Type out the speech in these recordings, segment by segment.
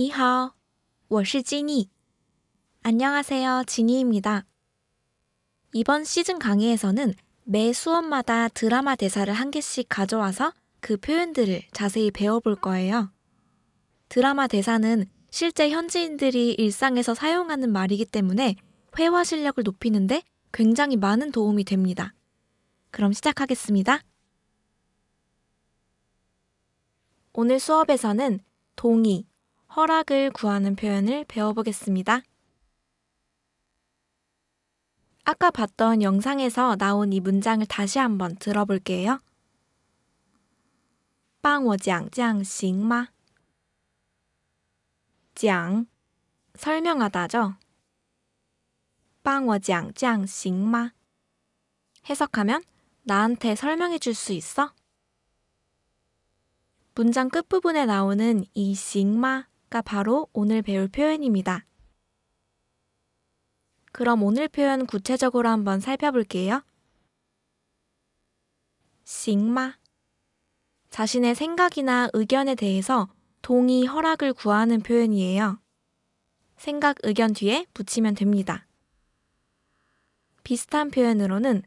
니하오, 워시 지니. 안녕하세요, 지니입니다. 이번 시즌 강의에서는 매 수업마다 드라마 대사를 한 개씩 가져와서 그 표현들을 자세히 배워볼 거예요. 드라마 대사는 실제 현지인들이 일상에서 사용하는 말이기 때문에 회화 실력을 높이는데 굉장히 많은 도움이 됩니다. 그럼 시작하겠습니다. 오늘 수업에서는 동의, 허락을 구하는 표현을 배워보겠습니다. 아까 봤던 영상에서 나온 이 문장을 다시 한번 들어볼게요. 帮我讲讲行吗?讲 설명하다죠. 帮我讲讲行吗? 해석하면 나한테 설명해 줄 수 있어? 문장 끝부분에 나오는 이 싱마 가 바로 오늘 배울 표현입니다. 그럼 오늘 표현 구체적으로 한번 살펴볼게요. 싱마 자신의 생각이나 의견에 대해서 동의, 허락을 구하는 표현이에요. 생각, 의견 뒤에 붙이면 됩니다. 비슷한 표현으로는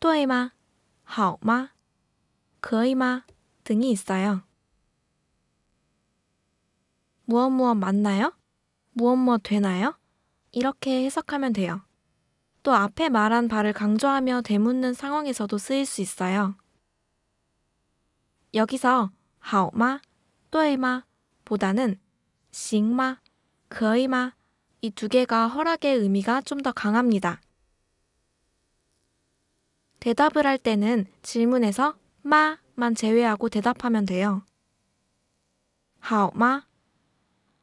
또에마, 하오마, 그이마 등이 있어요. 무엇무엇 맞나요? 무엇무엇 되나요? 이렇게 해석하면 돼요. 또 앞에 말한 바를 강조하며 되묻는 상황에서도 쓰일 수 있어요. 여기서 하오마, 또에마 보다는 싱마, 그이마 이 두 개가 허락의 의미가 좀 더 강합니다. 대답을 할 때는 질문에서 마만 제외하고 대답하면 돼요. 하오마,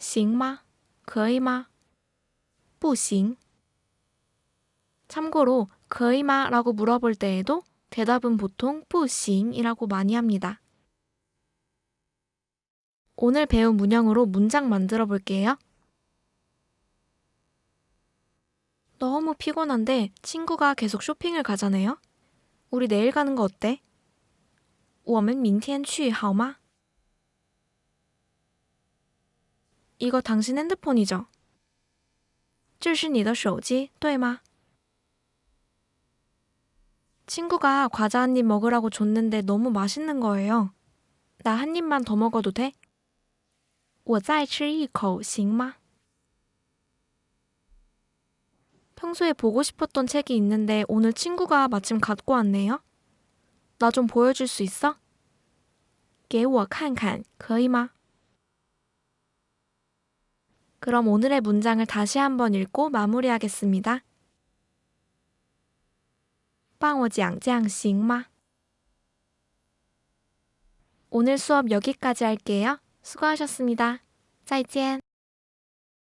行吗?可以吗?不行. 참고로 可以吗? 라고 물어볼 때에도 대답은 보통 不行 이라고 많이 합니다. 오늘 배운 문형으로 문장 만들어 볼게요. 너무 피곤한데 친구가 계속 쇼핑을 가자네요. 우리 내일 가는 거 어때? 我们明天去好吗? 이거 당신 핸드폰이죠? 这是你的手机,对吗? 친구가 과자 한 입 먹으라고 줬는데 너무 맛있는 거예요. 나 한 입만 더 먹어도 돼? 我再吃一口行吗? 평소에 보고 싶었던 책이 있는데 오늘 친구가 마침 갖고 왔네요. 나 좀 보여줄 수 있어? 给我看看可以吗? 그럼 오늘의 문장을 다시 한번 읽고 마무리하겠습니다. 帮我讲讲行吗? 오늘 수업 여기까지 할게요. 수고하셨습니다. 再见.